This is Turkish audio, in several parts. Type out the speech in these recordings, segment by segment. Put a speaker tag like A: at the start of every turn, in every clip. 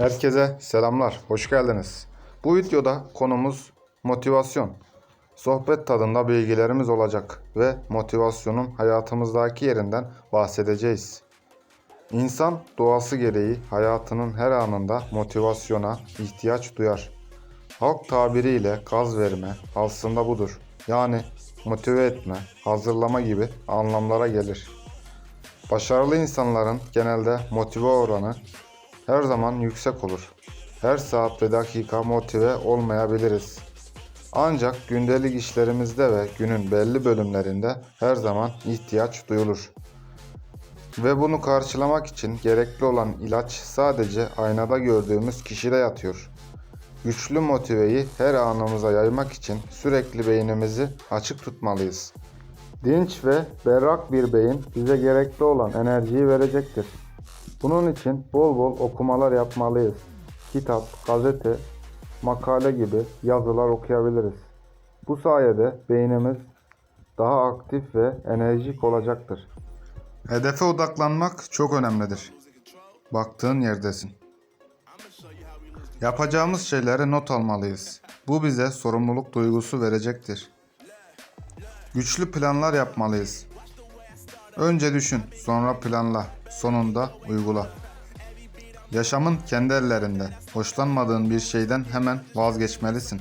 A: Herkese selamlar, hoş geldiniz. Bu videoda konumuz motivasyon. Sohbet tadında bilgilerimiz olacak ve motivasyonun hayatımızdaki yerinden bahsedeceğiz. İnsan doğası gereği hayatının her anında motivasyona ihtiyaç duyar. Halk tabiriyle gaz verme aslında budur. Yani motive etme, hazırlama gibi anlamlara gelir. Başarılı insanların genelde motive oranı her zaman yüksek olur. Her saat ve dakika motive olmayabiliriz. Ancak gündelik işlerimizde ve günün belli bölümlerinde her zaman ihtiyaç duyulur. Ve bunu karşılamak için gerekli olan ilaç sadece aynada gördüğümüz kişide yatıyor. Güçlü motiveyi her anımıza yaymak için sürekli beynimizi açık tutmalıyız. Dinç ve berrak bir beyin bize gerekli olan enerjiyi verecektir. Bunun için bol bol okumalar yapmalıyız. Kitap, gazete, makale gibi yazılar okuyabiliriz. Bu sayede beynimiz daha aktif ve enerjik olacaktır. Hedefe odaklanmak çok önemlidir. Baktığın yerdesin. Yapacağımız şeyleri not almalıyız. Bu bize sorumluluk duygusu verecektir. Güçlü planlar yapmalıyız. Önce düşün, sonra planla, sonunda uygula. Yaşamın kendi ellerinde. Hoşlanmadığın bir şeyden hemen vazgeçmelisin.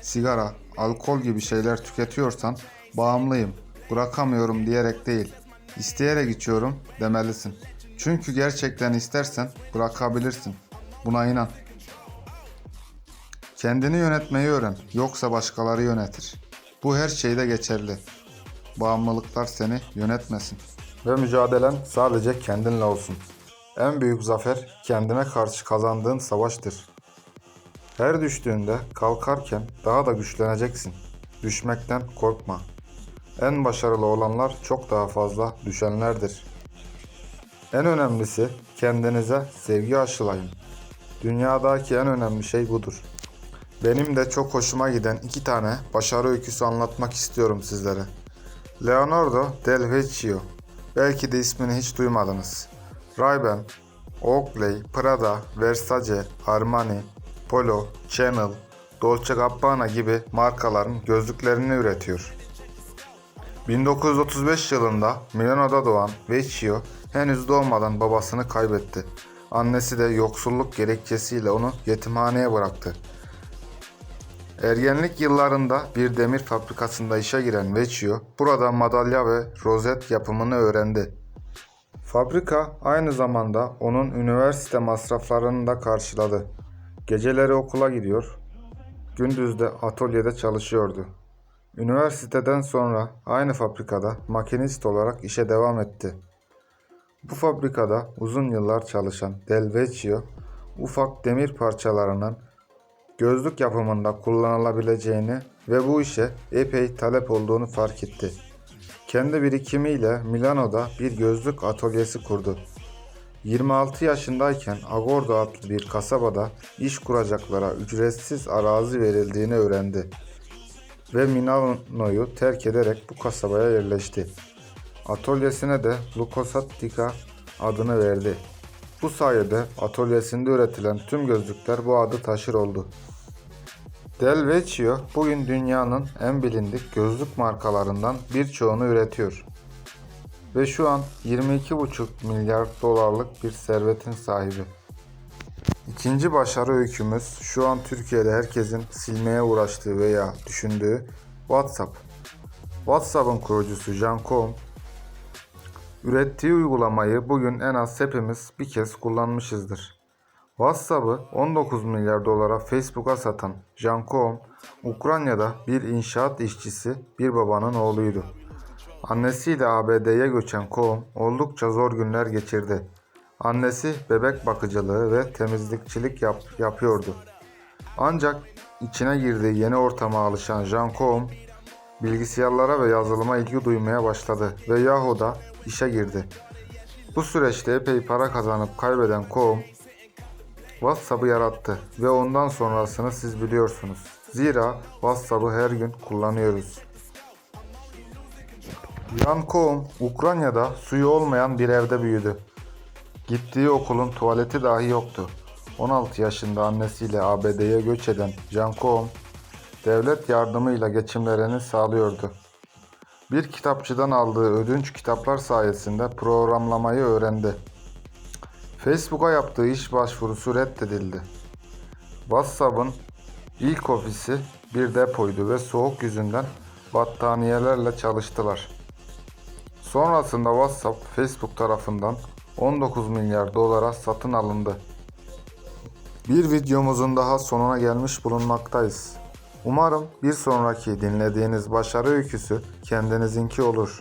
A: Sigara, alkol gibi şeyler tüketiyorsan bağımlıyım, bırakamıyorum diyerek değil, isteyerek içiyorum demelisin. Çünkü gerçekten istersen bırakabilirsin. Buna inan. Kendini yönetmeyi öğren, yoksa başkaları yönetir. Bu her şeyde geçerli. Bağımlılıklar seni yönetmesin. Ve mücadelen sadece kendinle olsun. En büyük zafer kendine karşı kazandığın savaştır. Her düştüğünde kalkarken daha da güçleneceksin. Düşmekten korkma. En başarılı olanlar çok daha fazla düşenlerdir. En önemlisi kendinize sevgi aşılayın. Dünyadaki en önemli şey budur. Benim de çok hoşuma giden iki tane başarı öyküsü anlatmak istiyorum sizlere. Leonardo Del Vecchio. Belki de ismini hiç duymadınız. Ray-Ban, Oakley, Prada, Versace, Armani, Polo, Chanel, Dolce Gabbana gibi markaların gözlüklerini üretiyor. 1935 yılında Milano'da doğan Vecchio henüz doğmadan babasını kaybetti. Annesi de yoksulluk gerekçesiyle onu yetimhaneye bıraktı. Ergenlik yıllarında bir demir fabrikasında işe giren Vecchio, burada madalya ve rozet yapımını öğrendi. Fabrika aynı zamanda onun üniversite masraflarını da karşıladı. Geceleri okula gidiyor, gündüz de atölyede çalışıyordu. Üniversiteden sonra aynı fabrikada makinist olarak işe devam etti. Bu fabrikada uzun yıllar çalışan Del Vecchio, ufak demir parçalarının gözlük yapımında kullanılabileceğini ve bu işe epey talep olduğunu fark etti. Kendi birikimiyle Milano'da bir gözlük atölyesi kurdu. 26 yaşındayken Agordo adlı bir kasabada iş kuracaklara ücretsiz arazi verildiğini öğrendi ve Milano'yu terk ederek bu kasabaya yerleşti. Atölyesine de Lucosattica adını verdi. Bu sayede atölyesinde üretilen tüm gözlükler bu adı taşır oldu. Del Vecchio bugün dünyanın en bilindik gözlük markalarından birçoğunu üretiyor. Ve şu an 22,5 milyar dolarlık bir servetin sahibi. İkinci başarı öykümüz şu an Türkiye'de herkesin silmeye uğraştığı veya düşündüğü WhatsApp. WhatsApp'ın kurucusu Jan Koum, ürettiği uygulamayı bugün en az hepimiz bir kez kullanmışızdır. WhatsApp'ı 19 milyar dolara Facebook'a satan Jan Koum, Ukrayna'da bir inşaat işçisi bir babanın oğluydu. Annesiyle ABD'ye göçen Koum oldukça zor günler geçirdi. Annesi bebek bakıcılığı ve temizlikçilik yap- yapıyordu. Ancak içine girdiği yeni ortama alışan Jan Koum bilgisayarlara ve yazılıma ilgi duymaya başladı ve Yahoo'da işe girdi. Bu süreçte epey para kazanıp kaybeden Koum WhatsApp'ı yarattı ve ondan sonrasını siz biliyorsunuz. Zira WhatsApp'ı her gün kullanıyoruz. Jan Koum, Ukrayna'da suyu olmayan bir evde büyüdü. Gittiği okulun tuvaleti dahi yoktu. 16 yaşında annesiyle ABD'ye göç eden Can Koum, devlet yardımıyla geçimlerini sağlıyordu. Bir kitapçıdan aldığı ödünç kitaplar sayesinde programlamayı öğrendi. Facebook'a yaptığı iş başvurusu reddedildi. WhatsApp'ın ilk ofisi bir depoydu ve soğuk yüzünden battaniyelerle çalıştılar. Sonrasında WhatsApp Facebook tarafından 19 milyar dolara satın alındı. Bir videomuzun daha sonuna gelmiş bulunmaktayız. Umarım bir sonraki dinlediğiniz başarı öyküsü kendinizinki olur.